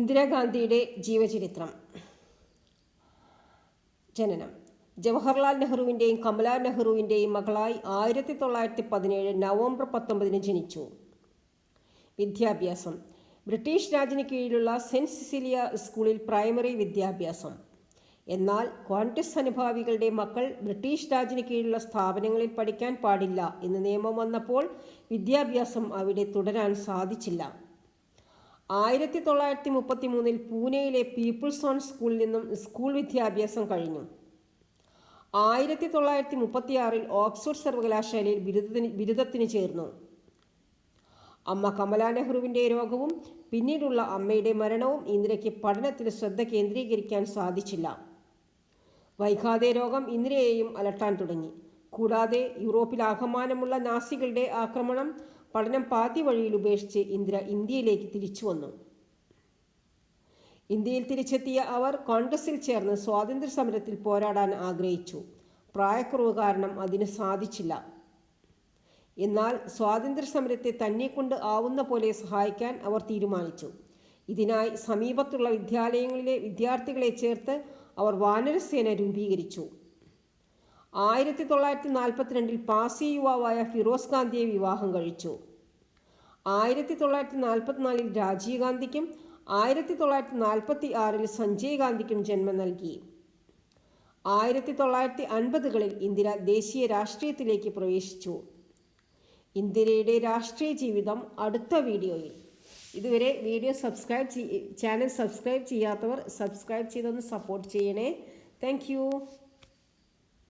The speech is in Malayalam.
ഇന്ദിരാഗാന്ധിയുടെ ജീവചരിത്രം. ജനനം. ജവഹർലാൽ നെഹ്റുവിന്റെയും കമലാ നെഹ്റുവിന്റെയും മകളായി ആയിരത്തി തൊള്ളായിരത്തി പതിനേഴ് നവംബർ പത്തൊമ്പതിന് ജനിച്ചു. വിദ്യാഭ്യാസം. ബ്രിട്ടീഷ് രാജിന് കീഴിലുള്ള സെന്റ് സിസിലിയ സ്കൂളിൽ പ്രൈമറി വിദ്യാഭ്യാസം. എന്നാൽ ക്വാണ്ടിസ് അനുഭാവികളുടെ മക്കൾ ബ്രിട്ടീഷ് രാജിന് കീഴിലുള്ള സ്ഥാപനങ്ങളിൽ പഠിക്കാൻ പാടില്ല എന്ന് നിയമം വന്നപ്പോൾ വിദ്യാഭ്യാസം അവിടെ തുടരാൻ സാധിച്ചില്ല. ആയിരത്തി തൊള്ളായിരത്തി മുപ്പത്തി മൂന്നിൽ പൂനെയിലെ പീപ്പിൾസ് ഓൺ സ്കൂളിൽ നിന്നും സ്കൂൾ വിദ്യാഭ്യാസം കഴിഞ്ഞു. ആയിരത്തി തൊള്ളായിരത്തി മുപ്പത്തിയാറിൽ ഓക്സ്ഫോർഡ് സർവകലാശാലയിൽ ബിരുദത്തിന് ബിരുദത്തിന് ചേർന്നു. അമ്മ കമലാ നെഹ്റുവിന്റെ രോഗവും പിന്നീടുള്ള അമ്മയുടെ മരണവും ഇന്ദിരയ്ക്ക് പഠനത്തിൽ ശ്രദ്ധ കേന്ദ്രീകരിക്കാൻ സാധിച്ചില്ല. വൈകാതെ രോഗം ഇന്ദിരയെയും അലട്ടാൻ തുടങ്ങി. കൂടാതെ യൂറോപ്പിൽ ആകമാനമുള്ള നാസികളുടെ ആക്രമണം പഠനം പാതി വഴിയിൽ ഉപേക്ഷിച്ച് ഇന്ദിര ഇന്ത്യയിലേക്ക് തിരിച്ചു വന്നു. ഇന്ത്യയിൽ തിരിച്ചെത്തിയ അവർ കോൺഗ്രസിൽ ചേർന്ന് സ്വാതന്ത്ര്യ സമരത്തിൽ പോരാടാൻ ആഗ്രഹിച്ചു. പ്രായക്കുറവ് കാരണം അതിന് സാധിച്ചില്ല. എന്നാൽ സ്വാതന്ത്ര്യ സമരത്തെ തന്നെക്കൊണ്ട് ആവുന്ന പോലെ സഹായിക്കാൻ അവർ തീരുമാനിച്ചു. ഇതിനായി സമീപത്തുള്ള വിദ്യാലയങ്ങളിലെ വിദ്യാർത്ഥികളെ ചേർത്ത് അവർ വാനരസേന രൂപീകരിച്ചു. ആയിരത്തി തൊള്ളായിരത്തി നാൽപ്പത്തിരണ്ടിൽ പാസി യുവാവായ ഫിറോസ് ഗാന്ധിയെ വിവാഹം കഴിച്ചു. ആയിരത്തി തൊള്ളായിരത്തി നാൽപ്പത്തിനാലിൽ രാജീവ് ഗാന്ധിക്കും ആയിരത്തി തൊള്ളായിരത്തി നാൽപ്പത്തി ആറിൽ സഞ്ജയ് ഗാന്ധിക്കും ജന്മം നൽകി. ആയിരത്തി തൊള്ളായിരത്തി അൻപതുകളിൽ ഇന്ദിര ദേശീയ രാഷ്ട്രീയത്തിലേക്ക് പ്രവേശിച്ചു. ഇന്ദിരയുടെ രാഷ്ട്രീയ ജീവിതം അടുത്ത വീഡിയോയിൽ. ഇതുവരെ വീഡിയോ സബ്സ്ക്രൈബ് ചാനൽ സബ്സ്ക്രൈബ് ചെയ്യാത്തവർ സബ്സ്ക്രൈബ് ചെയ്തൊന്ന് സപ്പോർട്ട് ചെയ്യണേ. താങ്ക്